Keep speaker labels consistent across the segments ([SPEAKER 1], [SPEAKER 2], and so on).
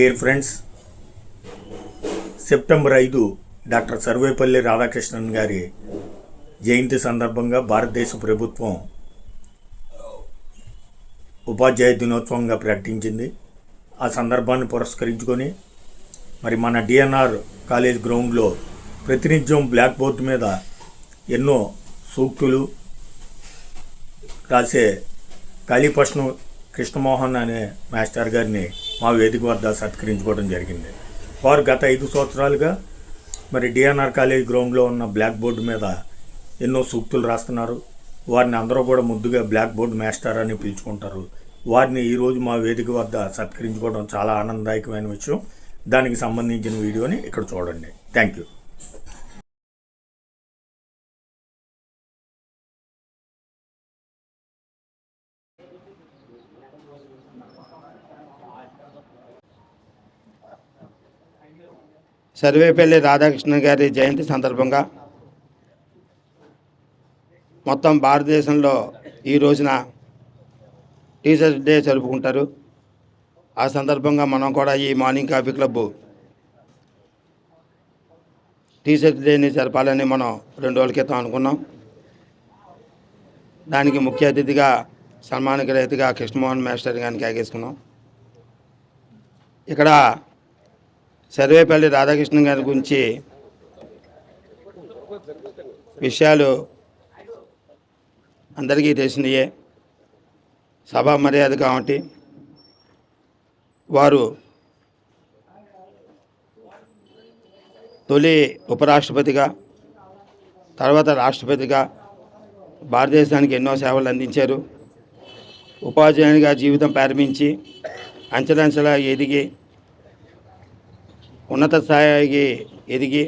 [SPEAKER 1] Dear friends September ఐదు doctor Sarvepalli Radhakrishnan గారి జయంతి సందర్భంగా భారతదేశ ప్రభుత్వం ఉపాధ్యాయ దినోత్సవంగా ప్రకటించింది. ఆ సందర్భాన్ని పురస్కరించుకొని మరి మన డిఎన్ఆర్ కాలేజ్ గ్రౌండ్లో ప్రతినిత్యం బ్లాక్ బోర్డు మీద ఎన్నో సూక్తులు రాసే కాళీపట్నం కృష్ణమోహన్ అనే మాస్టర్ గారిని మా వేదిక వద్ద సత్కరించుకోవడం జరిగింది. వారు గత ఐదు సంవత్సరాలుగా మరి డిఎన్ఆర్ కాలేజ్ గ్రౌండ్లో ఉన్న బ్లాక్ బోర్డు మీద ఎన్నో సూక్తులు రాస్తున్నారు. వారిని అందరూ కూడా ముద్దుగా బ్లాక్ బోర్డ్ మాస్టర్ అని పిలుచుకుంటారు. వారిని ఈరోజు మా వేదిక వద్ద సత్కరించుకోవడం చాలా ఆనందదాయకమైన విషయం. దానికి సంబంధించిన వీడియోని ఇక్కడ చూడండి. Thank you.
[SPEAKER 2] సర్వేపల్లి రాధాకృష్ణ గారి జయంతి సందర్భంగా మొత్తం భారతదేశంలో ఈ రోజున టీచర్స్ డే జరుపుకుంటారు. ఆ సందర్భంగా మనం కూడా ఈ మార్నింగ్ కాఫీ క్లబ్ టీచర్స్ డేని జరపాలని మనం రెండు రోజుల క్రితం అనుకున్నాం. దానికి ముఖ్య అతిథిగా సన్మాన కృష్ణమోహన్ మాస్టర్ గారిని కేకేసుకున్నాం ఇక్కడ సర్వేపల్లి రాధాకృష్ణ గారి గురించి విషయాలు అందరికీ తెలిసినయే. సభా మర్యాద కాబట్టి వారు తొలి ఉపరాష్ట్రపతిగా తర్వాత రాష్ట్రపతిగా భారతదేశానికి ఎన్నో సేవలు అందించారు. ఉపాధ్యాయునిగా జీవితం ప్రారంభించి అంచెలంచెలా ఎదిగి ఉన్నత స్థాయికి ఎదిగి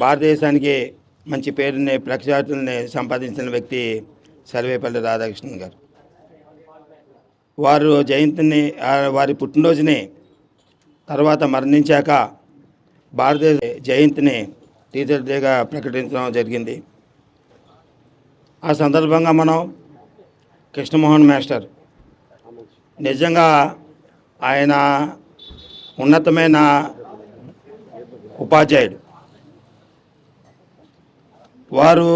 [SPEAKER 2] భారతదేశానికి మంచి పేరుని ప్రఖ్యాతుల్ని సంపాదించిన వ్యక్తి సర్వేపల్లి రాధాకృష్ణన్ గారు. వారు జయంతిని వారి పుట్టినరోజుని తర్వాత మరణించాక భారతదేశ జయంతిని టీచర్ డేగా ప్రకటించడం జరిగింది. ఆ సందర్భంగా మనం కృష్ణమోహన్ మాస్టర్ నిజంగా ఆయన ఉన్నతమైన ఉపాధ్యాయుడు. వారు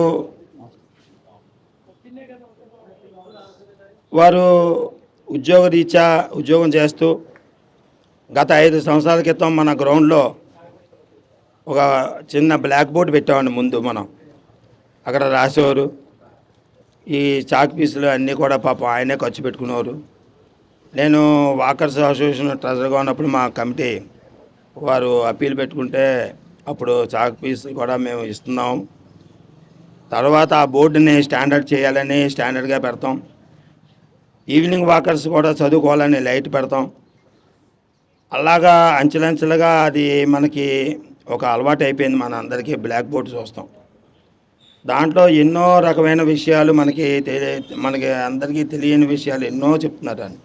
[SPEAKER 2] వారు ఉద్యోగ రీత్యా ఉద్యోగం చేస్తూ గత ఐదు సంవత్సరాల క్రితం మన గ్రౌండ్లో ఒక చిన్న బ్లాక్ బోర్డ్ పెట్టామండి ముందు మనం. అక్కడ రాసేవారు. ఈ చాక్ పీసులు అన్నీ కూడా పాపం ఆయనే ఖర్చు పెట్టుకునేవారు. నేను వాకర్స్ అసోసియేషన్ ట్రెజర్గా ఉన్నప్పుడు మా కమిటీ వారు అప్పీల్ పెట్టుకుంటే అప్పుడు చాక్ పీస్ కూడా మేము ఇస్తున్నాం. తర్వాత ఆ బోర్డుని స్టాండర్డ్ చేయాలని స్టాండర్డ్గా పెడతాం. ఈవినింగ్ వాకర్స్ కూడా చదువుకోవాలని లైట్ పెడతాం. అలాగా అంచెలంచెలుగా అది మనకి ఒక అలవాటు అయిపోయింది మన అందరికీ బ్లాక్ బోర్డ్ చూస్తాం. దాంట్లో ఎన్నో రకమైన విషయాలు మనకి తెలియ మనకి అందరికీ తెలియని విషయాలు ఎన్నో చెప్తున్నారు అని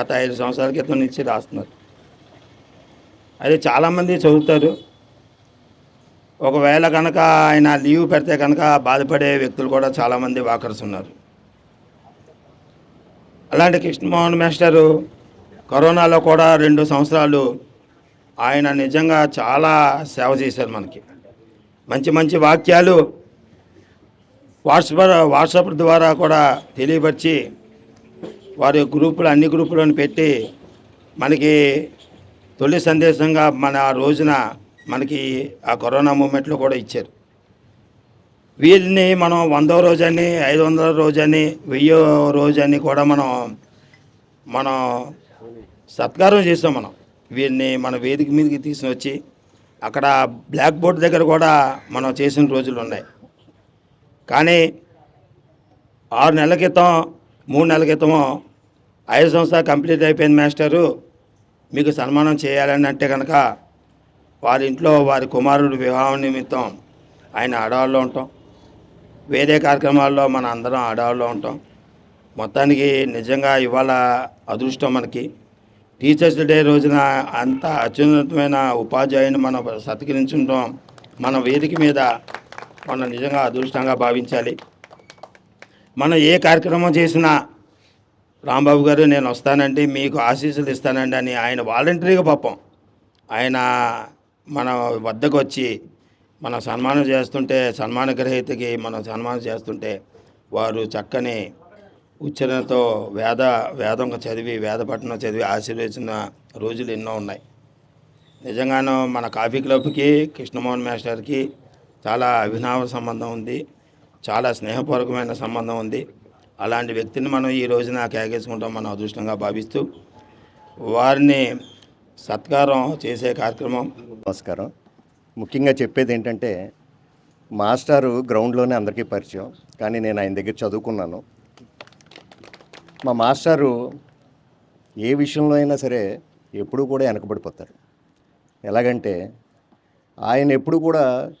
[SPEAKER 2] గత ఐదు సంవత్సరాల క్రితం నుంచి రాస్తున్నారు. అది చాలామంది చదువుతారు. ఒకవేళ కనుక ఆయన లీవ్ పెడితే కనుక బాధపడే వ్యక్తులు కూడా చాలామంది వాకర్స్ ఉన్నారు. అలాంటి కృష్ణమోహన్ మాస్టరు కరోనాలో కూడా రెండు సంవత్సరాలు ఆయన నిజంగా చాలా సేవ చేశారు మనకి. మంచి మంచి వాక్యాలు వాట్సాప్ వాట్సాప్ ద్వారా కూడా తెలియపరిచి వారి గ్రూపులు అన్ని గ్రూపులను పెట్టి మనకి తొలి సందేశంగా మన ఆ రోజున మనకి ఆ కరోనా మూమెంట్లో కూడా ఇచ్చారు. వీరిని మనం వందో రోజని ఐదు వందల రోజని వెయ్యో రోజని కూడా మనం మనం సత్కారం చేసాం మనం. వీరిని మన వేదిక మీదకి తీసుకుని వచ్చి అక్కడ బ్లాక్ బోర్డ్ దగ్గర కూడా మనం చేసిన రోజులు ఉన్నాయి. కానీ ఆరు నెలల క్రితం మూడు నెలల క్రితమో ఐదు సంవత్సరాలు కంప్లీట్ అయిపోయింది మాస్టరు. మీకు సన్మానం చేయాలని అంటే కనుక వారి ఇంట్లో వారి కుమారుడు వివాహం నిమిత్తం ఆయన ఆడవాళ్ళు ఉంటాం. వేరే కార్యక్రమాల్లో మన అందరం ఆడవాళ్ళు ఉంటాం. మొత్తానికి నిజంగా ఇవాళ అదృష్టం మనకి. టీచర్స్ డే రోజున అంత అత్యున్నతమైన ఉపాధ్యాయుని మనం సత్కరించడం మన వేదిక మీద మనం నిజంగా అదృష్టంగా భావించాలి. మనం ఏ కార్యక్రమం చేసినా రాంబాబు గారు నేను వస్తానండి మీకు ఆశీస్సులు ఇస్తానండి అని ఆయన వాలంటరీగా పాపం. ఆయన మన వద్దకు వచ్చి మన సన్మానం చేస్తుంటే సన్మాన గ్రహీతకి మనం సన్మానం చేస్తుంటే వారు చక్కని ఉచ్చరణతో వేద వేదం చదివి వేదపట్నం చదివి ఆశీర్వదించిన రోజులు ఎన్నో ఉన్నాయి. నిజంగానూ మన కాఫీ క్లబ్కి కృష్ణమోహన్ మాస్టర్కి చాలా అభినవ సంబంధం ఉంది. చాలా స్నేహపూర్వకమైన సంబంధం ఉంది. అలాంటి వ్యక్తిని మనం ఈ రోజున కేకేసుకుంటాం మనం అదృష్టంగా భావిస్తూ వారిని సత్కారం చేసే కార్యక్రమం.
[SPEAKER 3] నమస్కారం. ముఖ్యంగా చెప్పేది ఏంటంటే మాస్టారు గ్రౌండ్లోనే అందరికీ పరిచయం కానీ నేను ఆయన దగ్గర చదువుకున్నాను. మా మాస్టారు ఏ విషయంలో అయినా సరే ఎప్పుడూ కూడా వెనకబడిపోతారు. ఎలాగంటే ఆయన ఎప్పుడు కూడా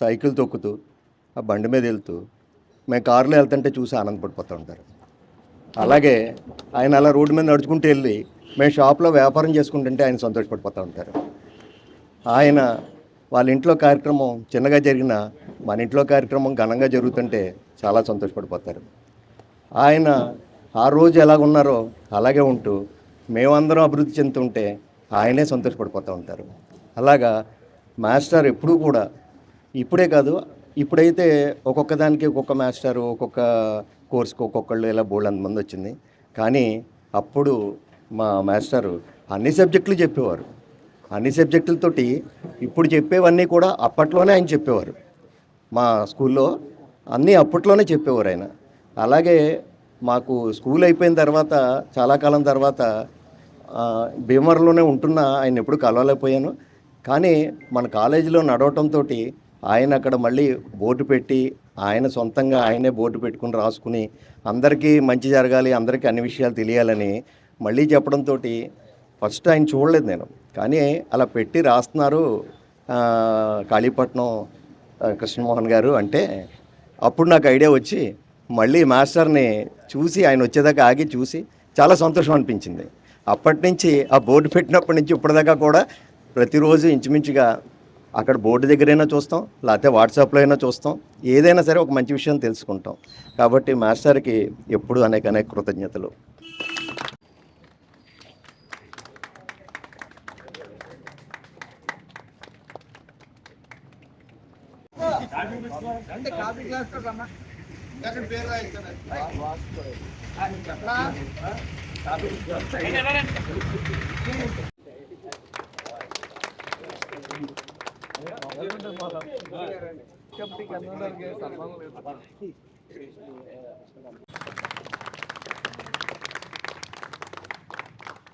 [SPEAKER 3] సైకిల్ తొక్కుతూ ఆ బండి మీద వెళ్తూ మేము కారులో వెళ్తుంటే చూసి ఆనందపడిపోతూ ఉంటారు. అలాగే ఆయన అలా రోడ్డు మీద నడుచుకుంటూ వెళ్ళి మేము షాప్లో వ్యాపారం చేసుకుంటుంటే ఆయన సంతోషపడిపోతూ ఉంటారు. ఆయన వాళ్ళ ఇంట్లో కార్యక్రమం చిన్నగా జరిగిన మన ఇంట్లో కార్యక్రమం ఘనంగా జరుగుతుంటే చాలా సంతోషపడిపోతారు. ఆయన ఆ రోజు ఎలాగున్నారో అలాగే ఉంటూ మేమందరం అభివృద్ధి చెందుతుంటే ఆయనే సంతోషపడిపోతూ ఉంటారు. అలాగా మాస్టర్ ఎప్పుడూ కూడా ఇప్పుడే కాదు ఇప్పుడైతే ఒక్కొక్క దానికి ఒక్కొక్క మాస్టర్ ఒక్కొక్క కోర్స్కి ఒక్కొక్కళ్ళు ఇలా బోల్డ్ అంతమంది వచ్చింది. కానీ అప్పుడు మా మాస్టరు అన్ని సబ్జెక్టులు చెప్పేవారు. అన్ని సబ్జెక్టులతోటి ఇప్పుడు చెప్పేవన్నీ కూడా అప్పట్లోనే ఆయన చెప్పేవారు. మా స్కూల్లో అన్నీ అప్పట్లోనే చెప్పేవారు ఆయన. అలాగే మాకు స్కూల్ అయిపోయిన తర్వాత చాలా కాలం తర్వాత భీమవరంలోనే ఉంటున్నా ఆయన ఎప్పుడు కలవలేకపోయాను. కానీ మన కాలేజీలో నడవటంతో ఆయన అక్కడ మళ్ళీ బోర్డు పెట్టి ఆయన సొంతంగా ఆయనే బోర్డు పెట్టుకుని రాసుకుని అందరికీ మంచి జరగాలి అందరికీ అన్ని విషయాలు తెలియాలని మళ్ళీ చెప్పడంతో ఫస్ట్ ఆయన చూడలేదు నేను. కానీ అలా పెట్టి రాస్తున్నారు కాళీపట్నం కృష్ణమోహన్ గారు అంటే అప్పుడు నాకు ఐడియా వచ్చి మళ్ళీ మాస్టర్ని చూసి ఆయన వచ్చేదాకా ఆగి చూసి చాలా సంతోషం అనిపించింది. అప్పటి నుంచి ఆ బోర్డు పెట్టినప్పటి నుంచి ఇప్పటిదాకా కూడా ప్రతిరోజు ఇంచుమించుగా అక్కడ బోర్డు దగ్గరైనా చూస్తాం లేకపోతే వాట్సాప్లో అయినా చూస్తాం. ఏదైనా సరే ఒక మంచి విషయం తెలుసుకుంటాం. కాబట్టి మాస్టర్కి ఎప్పుడు అనేక అనేక కృతజ్ఞతలు.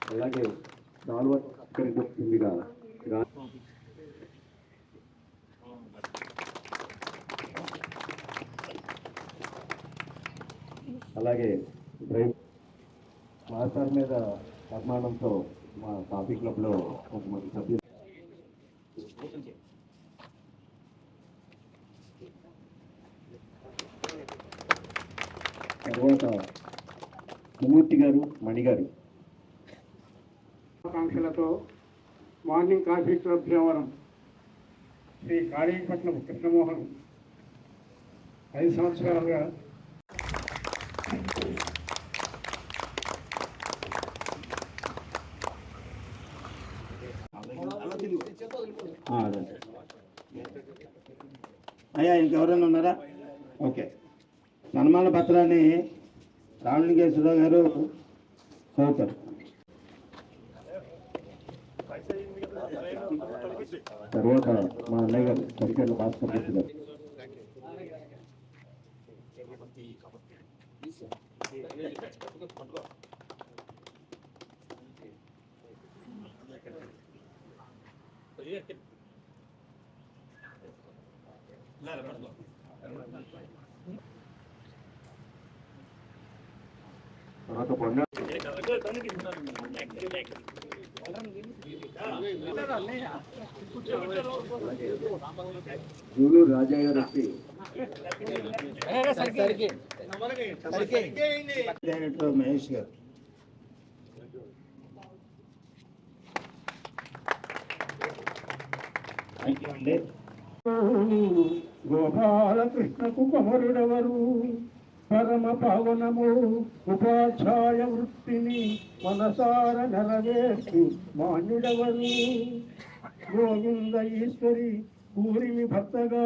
[SPEAKER 3] అలాగే నాలుగో వచ్చిందిగా అలాగే డ్రైవ్ మాస్టర్ మీద అభిమానంతో మా కాఫీ క్లబ్లో కొంతమంది సభ్యులు సుమూర్తి గారు Mani garu.
[SPEAKER 4] ఆకాంక్షలతో morning coffee club Bhimavaram Sri Kalipatnam Krishnamohan ఐదు సంవత్సరాలుగా
[SPEAKER 2] అయ్యా ఇంకెవరైనా ఉన్నారా? ఓకే. సన్మాన పత్రాన్ని రామలింగే సుధా గారు చదువుతారు.
[SPEAKER 3] తర్వాత మా అన్నయ్య గారు సరికెళ్ళ భాస్కర్ రెడ్డి గారు తర్వాత పొంగ జూలు రాజా గారు వచ్చి
[SPEAKER 2] డైరెక్టర్ మహేష్ గారు థ్యాంక్ యూ అండి
[SPEAKER 4] గోపాలకృష్ణకు కుమరుడెవరు? పరమ పావనము ఉపాధ్యాయ వృత్తిని మనసార నెరవేర్చు మాన్యుడవరు. గోవింద ఈశ్వరి పూరిమి భర్తగా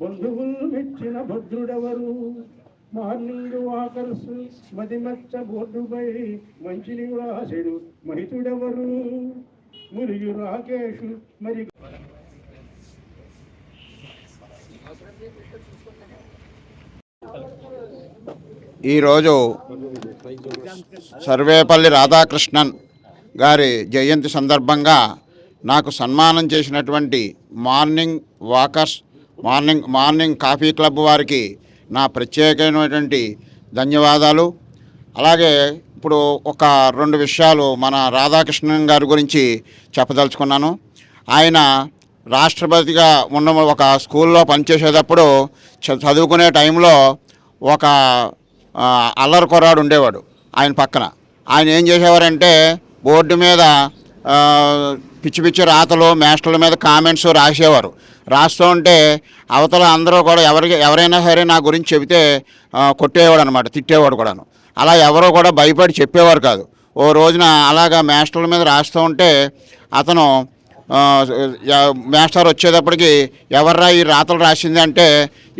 [SPEAKER 4] బంధువులు మెచ్చిన భద్రుడెవరు. మార్నింగ్ వాకర్స్ మదిమచ్చ బోర్డుపై మంచిని వ్రాసెడు మహితుడెవరు. మురియు రాకేష్ మరి
[SPEAKER 5] ఈరోజు సర్వేపల్లి రాధాకృష్ణన్ గారి జయంతి సందర్భంగా నాకు సన్మానం చేసినటువంటి morning walkers morning morning coffee club వారికి నా ప్రత్యేకమైనటువంటి ధన్యవాదాలు. అలాగే ఇప్పుడు ఒక రెండు విషయాలు మన రాధాకృష్ణన్ గారి గురించి చెప్పదలుచుకున్నాను. ఆయన రాష్ట్రపతిగా ఉన్న ఒక స్కూల్లో పనిచేసేటప్పుడు చదువుకునే టైంలో ఒక అల్లరి కొరాడు ఉండేవాడు ఆయన పక్కన. ఆయన ఏం చేసేవారంటే బోర్డు మీద పిచ్చి పిచ్చి రాతలు మేస్టర్ల మీద కామెంట్స్ రాసేవారు. రాస్తూ ఉంటే అవతల అందరూ కూడా ఎవరికి ఎవరైనా సరే నా గురించి చెబితే కొట్టేవాడు అనమాట తిట్టేవాడు కూడాను. అలా ఎవరో కూడా భయపడి చెప్పేవారు కాదు. ఓ రోజున అలాగా మేస్టర్ల మీద రాస్తూ ఉంటే అతను మేస్టర్ వచ్చేటప్పటికి ఎవర్రా ఈ రాతలు రాసింది అంటే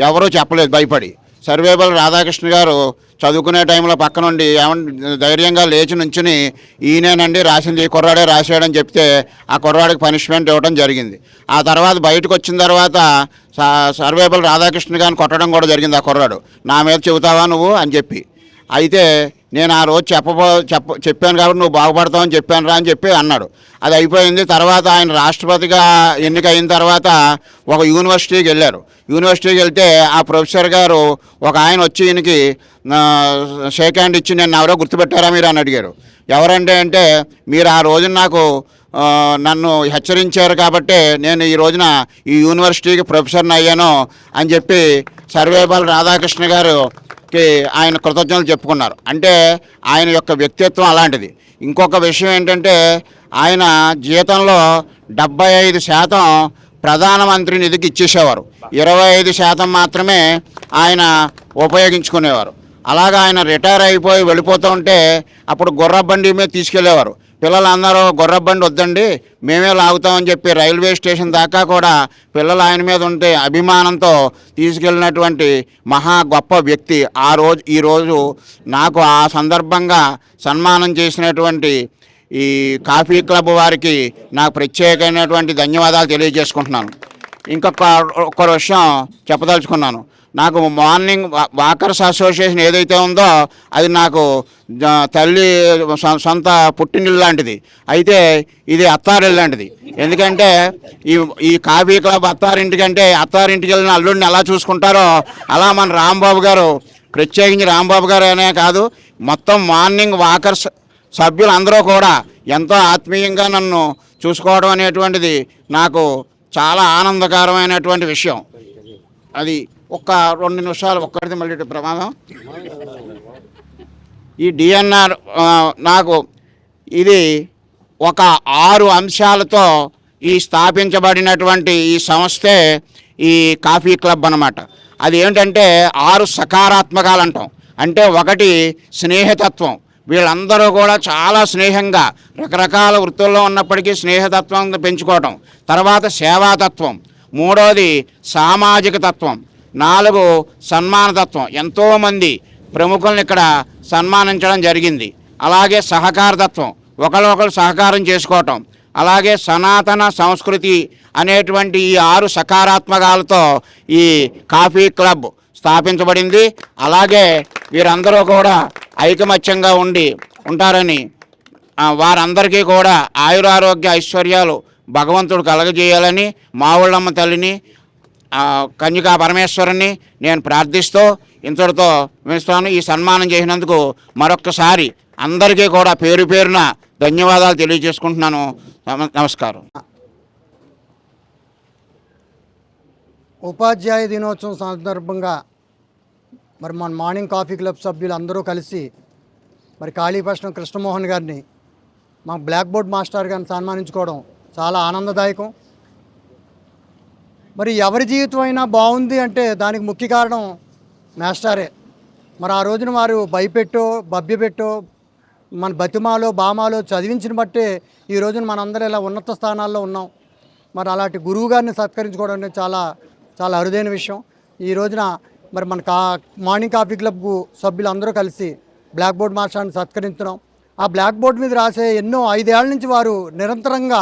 [SPEAKER 5] ఎవరూ చెప్పలేదు భయపడి. సర్వేబల్ రాధాకృష్ణ గారు చదువుకునే టైంలో పక్క నుండి ఏమన్నా ధైర్యంగా లేచి నుంచుని ఈయనేనండి రాసింది ఈ కుర్రాడే రాశాడని చెప్తే ఆ కుర్రాడికి పనిష్మెంట్ ఇవ్వడం జరిగింది. ఆ తర్వాత బయటకు వచ్చిన తర్వాత స- రాధాకృష్ణ గారిని కొట్టడం కూడా జరిగింది ఆ కుర్రాడు. నా మీద చెబుతావా నువ్వు? అని చెప్పి. అయితే నేను ఆ రోజు చెప్పబో చెప్ప చెప్పాను కాబట్టి నువ్వు బాగుపడతావని చెప్పాను రా అని చెప్పి అన్నాడు. అది అయిపోయింది. తర్వాత ఆయన రాష్ట్రపతిగా ఎన్నికైన తర్వాత ఒక యూనివర్సిటీకి వెళ్ళారు. యూనివర్సిటీకి వెళ్తే ఆ ప్రొఫెసర్ గారు ఒక ఆయన వచ్చి ఈయనకి షేక్ హ్యాండ్ ఇచ్చి నేను ఎవరో గుర్తుపెట్టారా మీరు అని అడిగారు. ఎవరంటే అంటే మీరు ఆ రోజున నాకు నన్ను హెచ్చరించారు కాబట్టి నేను ఈ రోజున ఈ యూనివర్సిటీకి ప్రొఫెసర్ని అయ్యాను అని చెప్పి సర్వేపల్లి రాధాకృష్ణ గారు ఆయన కృతజ్ఞతలు చెప్పుకున్నారు. అంటే ఆయన యొక్క వ్యక్తిత్వం అలాంటిది. ఇంకొక విషయం ఏంటంటే ఆయన జీతంలో డెబ్బై ఐదు శాతం ప్రధానమంత్రి నిధికి ఇచ్చేసేవారు. ఇరవై ఐదు శాతం మాత్రమే ఆయన ఉపయోగించుకునేవారు. అలాగా ఆయన రిటైర్ అయిపోయి వెళ్ళిపోతూ ఉంటే అప్పుడు గుర్రబండి మీద తీసుకెళ్ళేవారు. పిల్లలందరూ గుర్రబండి వద్దండి మేమే లాగుతామని చెప్పి రైల్వే స్టేషన్ దాకా కూడా పిల్లలు ఆయన మీద ఉంటే అభిమానంతో తీసుకెళ్ళినటువంటి మహా గొప్ప వ్యక్తి ఆ రోజు ఈరోజు నాకు ఆ సందర్భంగా సన్మానం చేసినటువంటి ఈ కాఫీ క్లబ్ వారికి నాకు ప్రత్యేకమైనటువంటి ధన్యవాదాలు తెలియజేసుకుంటున్నాను. ఇంకొక ఒక్క విషయం చెప్పదలుచుకున్నాను. నాకు మార్నింగ్ వా- వాకర్స్ అసోసియేషన్ ఏదైతే ఉందో అది నాకు తల్లి సొంత పుట్టినిల్లు లాంటిది. అయితే ఇది అత్తారిల్లు లాంటిది. ఎందుకంటే ఈ ఈ కాఫీ క్లబ్ అత్తారింటికంటే అత్తారింటికి వెళ్ళిన అల్లుడిని ఎలా చూసుకుంటారో అలా మన రాంబాబు గారు ప్రత్యేకించి రాంబాబు గారు అనే కాదు మొత్తం మార్నింగ్ వాకర్స్ సభ్యులందరూ కూడా ఎంతో ఆత్మీయంగా నన్ను చూసుకోవడం అనేటువంటిది నాకు చాలా ఆనందకరమైనటువంటి విషయం. అది ఒక్క రెండు నిమిషాలు ఒక్కడిది మళ్ళీ ప్రమాదం. ఈ డిఎన్ఆర్ నాకు ఇది ఒక ఆరు అంశాలతో ఈ స్థాపించబడినటువంటి ఈ సంస్థే ఈ కాఫీ క్లబ్ అన్నమాట. అది ఏంటంటే ఆరు సకారాత్మకాలు అంటాం. అంటే ఒకటి స్నేహతత్వం. వీళ్ళందరూ కూడా చాలా స్నేహంగా రకరకాల వృత్తుల్లో ఉన్నప్పటికీ స్నేహతత్వం పెంచుకోవటం. తర్వాత సేవాతత్వం. మూడోది సామాజిక తత్వం. నాలుగు సన్మానతత్వం. ఎంతోమంది ప్రముఖులను ఇక్కడ సన్మానించడం జరిగింది. అలాగే సహకారతత్వం. ఒకరినొకరు సహకారం చేసుకోవటం. అలాగే సనాతన సంస్కృతి అనేటువంటి ఈ ఆరు సకారాత్మకాలతో ఈ కాఫీ క్లబ్ స్థాపించబడింది. అలాగే వీరందరూ కూడా ఐకమత్యంగా ఉండి ఉంటారని వారందరికీ కూడా ఆయురారోగ్య ఐశ్వర్యాలు భగవంతుడు కలగజేయాలని మావుళ్ళమ్మ తల్లిని కన్యకా పరమేశ్వరుని నేను ప్రార్థిస్తూ ఇంతటితో విస్తాను ఈ సన్మానం చేసినందుకు మరొక్కసారి అందరికీ కూడా పేరు పేరున ధన్యవాదాలు తెలియజేసుకుంటున్నాను. నమస్కారం.
[SPEAKER 6] ఉపాధ్యాయ దినోత్సవం సందర్భంగా మరి మన మార్నింగ్ కాఫీ క్లబ్ సభ్యులు అందరూ కలిసి మరి కాళీపట్నం కృష్ణమోహన్ గారిని మా బ్లాక్ బోర్డ్ మాస్టర్ గారిని సన్మానించుకోవడం చాలా ఆనందదాయకం. మరి ఎవరి జీవితం అయినా బాగుంది అంటే దానికి ముఖ్య కారణం మేస్టారే. మరి ఆ రోజున వారు భయపెట్టో భవ్యపెట్టో మన బతిమాలో బామాలో చదివించిన బట్టే ఈ రోజున మనందరూ ఇలా ఉన్నత స్థానాల్లో ఉన్నాం. మరి అలాంటి గురువు గారిని సత్కరించుకోవడం అనేది చాలా చాలా అరుదైన విషయం. ఈ రోజున మరి మన కా మార్నింగ్ కాఫీ క్లబ్కు సభ్యులు అందరూ కలిసి బ్లాక్ బోర్డ్ మాస్టర్ని సత్కరించడం. ఆ బ్లాక్ బోర్డ్ మీద రాసే ఎన్నో ఐదేళ్ళ నుంచి వారు నిరంతరంగా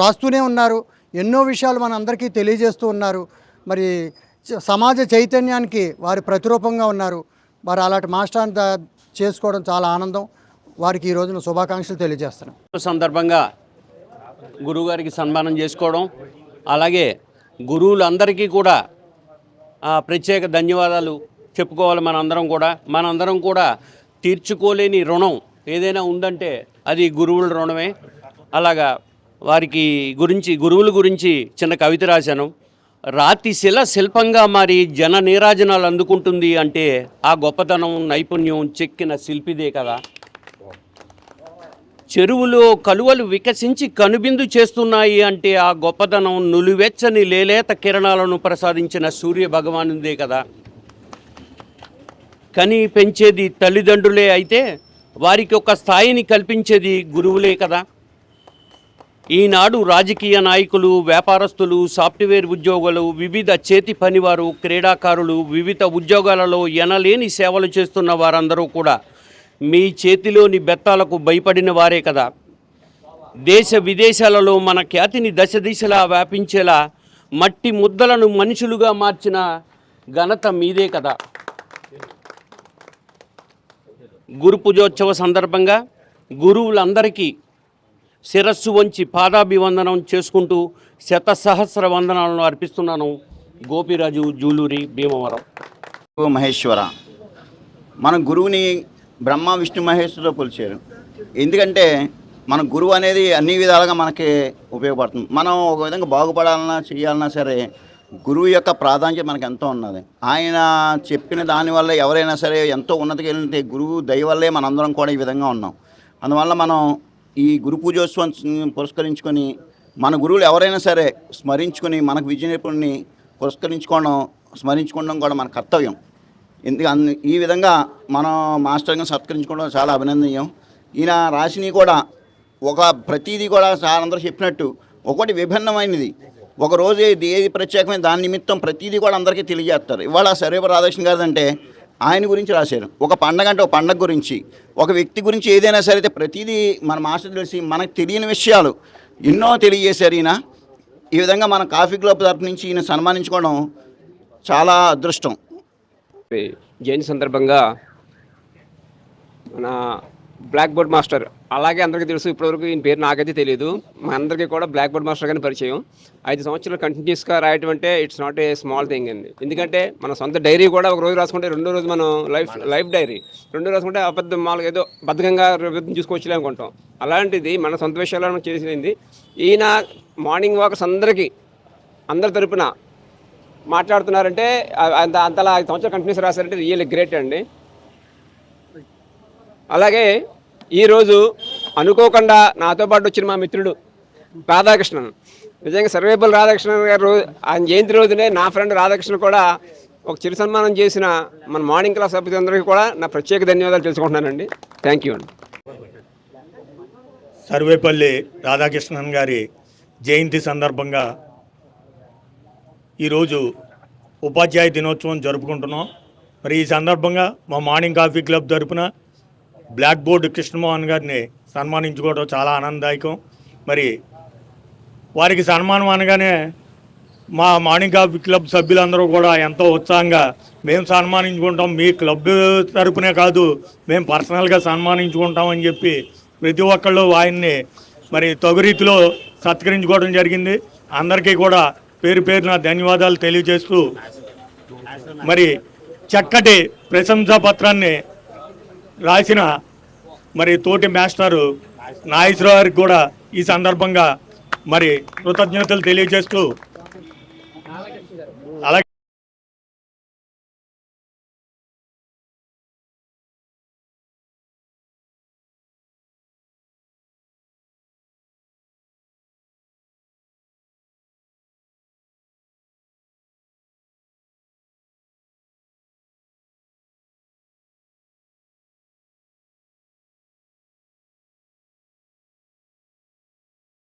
[SPEAKER 6] రాస్తూనే ఉన్నారు. ఎన్నో విషయాలు మన అందరికీ తెలియజేస్తూ ఉన్నారు. మరి సమాజ చైతన్యానికి వారి ప్రతిరూపంగా ఉన్నారు. వారు అలాంటి మాస్టర్ని చేసుకోవడం చాలా ఆనందం. వారికి ఈ రోజున శుభాకాంక్షలు తెలియజేస్తున్నాం.
[SPEAKER 7] సందర్భంగా గురువుగారికి సన్మానం చేసుకోవడం అలాగే గురువులందరికీ కూడా ప్రత్యేక ధన్యవాదాలు చెప్పుకోవాలి మనందరం కూడా. మనందరం కూడా తీర్చుకోలేని రుణం ఏదైనా ఉందంటే అది గురువుల రుణమే. అలాగా వారికి గురించి గురువుల గురించి చిన్న కవిత రాశాను. రాతి శిల శిల్పంగా మారి జన నీరాజనాలు అందుకుంటుంది అంటే ఆ గొప్పతనం నైపుణ్యం చెక్కిన శిల్పిదే కదా. చెరువులో కలువలు వికసించి కనుబిందు చేస్తున్నాయి అంటే ఆ గొప్పతనం నులివెచ్చని లేలేత కిరణాలను ప్రసాదించిన సూర్య భగవానుదే కదా. కని పెంచేది తల్లిదండ్రులే అయితే వారికి ఒక స్థాయిని కల్పించేది గురువులే కదా. ఈనాడు రాజకీయ నాయకులు వ్యాపారస్తులు సాఫ్ట్వేర్ ఉద్యోగులు వివిధ చేతి పనివారు క్రీడాకారులు వివిధ ఉద్యోగాలలో ఎనలేని సేవలు చేస్తున్న వారందరూ కూడా మీ చేతిలోని బెత్తాలకు భయపడిన వారే కదా. దేశ విదేశాలలో మన ఖ్యాతిని దశ దిశలా వ్యాపించేలా మట్టి ముద్దలను మనుషులుగా మార్చిన ఘనత మీదే కదా. గురు పూజోత్సవ సందర్భంగా గురువులందరికీ శిరస్సు వంచి పాదాభివందనం చేసుకుంటూ శత సహస్ర వందనాలను అర్పిస్తున్నాను. గోపిరాజు జూలూరి భీమవరం.
[SPEAKER 8] మహేశ్వర మన గురువుని బ్రహ్మ విష్ణు మహేశ్వరుతో పోల్చారు. ఎందుకంటే మన గురువు అనేది అన్ని విధాలుగా మనకి ఉపయోగపడుతుంది. మనం ఒక విధంగా బాగుపడాలన్నా చేయాలన్నా సరే గురువు యొక్క ప్రాధాన్యత మనకు ఎంతో ఉన్నది. ఆయన చెప్పిన దానివల్ల ఎవరైనా సరే ఎంతో ఉన్నతికి వెళ్తే గురువు దయ వల్లే మనందరం కూడా ఈ విధంగా ఉన్నాం. అందువల్ల మనం ఈ గురు పూజోత్సవం పురస్కరించుకొని మన గురువులు ఎవరైనా సరే స్మరించుకొని మనకు విజయనిపుణ్ణి పురస్కరించుకోవడం స్మరించుకోవడం కూడా మన కర్తవ్యం. ఎందుకు ఈ విధంగా మనం మాస్టర్గా సత్కరించుకోవడం చాలా అభినందనీయం. ఈయన రాశిని కూడా ఒక ప్రతిదీ కూడా సార్ అందరూ చెప్పినట్టు ఒకటి విభిన్నమైనది. ఒక రోజు ఏది ఏది ప్రత్యేకమైన దాని నిమిత్తం ప్రతిదీ కూడా అందరికీ తెలియజేస్తారు. ఇవాళ సర్వేప రాధాకృష్ణ గారు అంటే ఆయన గురించి రాశారు. ఒక పండగ అంటే ఒక పండగ గురించి. ఒక వ్యక్తి గురించి ఏదైనా సరే అయితే ప్రతిదీ మన మాస్టర్ తెలిసి మనకు తెలియని విషయాలు ఎన్నో తెలియజేశారు ఈయన. ఈ విధంగా మన కాఫీ క్లబ్ తరఫు నుంచి ఈయన సన్మానించుకోవడం చాలా అదృష్టం.
[SPEAKER 9] జయంతి సందర్భంగా మన బ్లాక్ బోర్డ్ మాస్టర్ అలాగే అందరికీ తెలుసు ఇప్పటివరకు ఈయన పేరు నాకైతే తెలియదు మా అందరికీ కూడా బ్లాక్ బోర్డ్ మాస్టర్ కానీ పరిచయం. ఐదు సంవత్సరాలు కంటిన్యూస్గా రాయటం అంటే it's not a small thing అండి. ఎందుకంటే మన సొంత డైరీ కూడా ఒక రోజు రాసుకుంటే రెండో రోజు మనం లైఫ్ లైఫ్ డైరీ రెండో రాసుకుంటే అబద్ధం మామూలుగా ఏదో బద్ధకంగా అబద్ధం చూసుకోవచ్చులే అనుకుంటాం. అలాంటిది మన సొంత విషయాలను చేసింది ఈయన మార్నింగ్ వాకర్స్ అందరికీ అందరి తరపున మాట్లాడుతున్నారంటే అంత అంతలా ఐదు సంవత్సరాలు కంటిన్యూస్ రాశారంటే రియల్లీ గ్రేట్ అండి. అలాగే ఈరోజు అనుకోకుండా నాతో పాటు వచ్చిన మా మిత్రుడు రాధాకృష్ణన్. నిజంగా సర్వేపల్లి రాధాకృష్ణన్ గారు ఆయన జయంతి రోజునే నా ఫ్రెండ్ రాధాకృష్ణ కూడా ఒక చిరు సన్మానం చేసిన మన మార్నింగ్ క్లాస్ సభ్యులందరికీ కూడా నా ప్రత్యేక ధన్యవాదాలు తెలుసుకుంటున్నానండి. థ్యాంక్ యూ అండి.
[SPEAKER 1] సర్వేపల్లి రాధాకృష్ణన్ గారి జయంతి సందర్భంగా ఈరోజు ఉపాధ్యాయ దినోత్సవం జరుపుకుంటున్నాం. మరి ఈ సందర్భంగా మా మార్నింగ్ కాఫీ క్లబ్ తరపున బ్లాక్ బోర్డ్ కృష్ణమోహన్ గారిని సన్మానించుకోవడం చాలా ఆనందదాయకం. మరి వారికి సన్మానం అనగానే మా మార్నింగ్ కాఫీ క్లబ్ సభ్యులందరూ కూడా ఎంతో ఉత్సాహంగా మేము సన్మానించుకుంటాం మీ క్లబ్ తరపునే కాదు మేము పర్సనల్గా సన్మానించుకుంటామని చెప్పి ప్రతి ఒక్కళ్ళు ఆయన్ని మరి తగు రీతిలో సత్కరించుకోవడం జరిగింది. అందరికీ కూడా పేరు పేరున ధన్యవాదాలు తెలియజేస్తూ మరి చక్కటి ప్రశంసా పత్రాన్ని రాసిన మరి తోటి మాస్టారు నాగేశ్వరరావు గారికి కూడా ఈ సందర్భంగా మరి కృతజ్ఞతలు తెలియజేస్తూ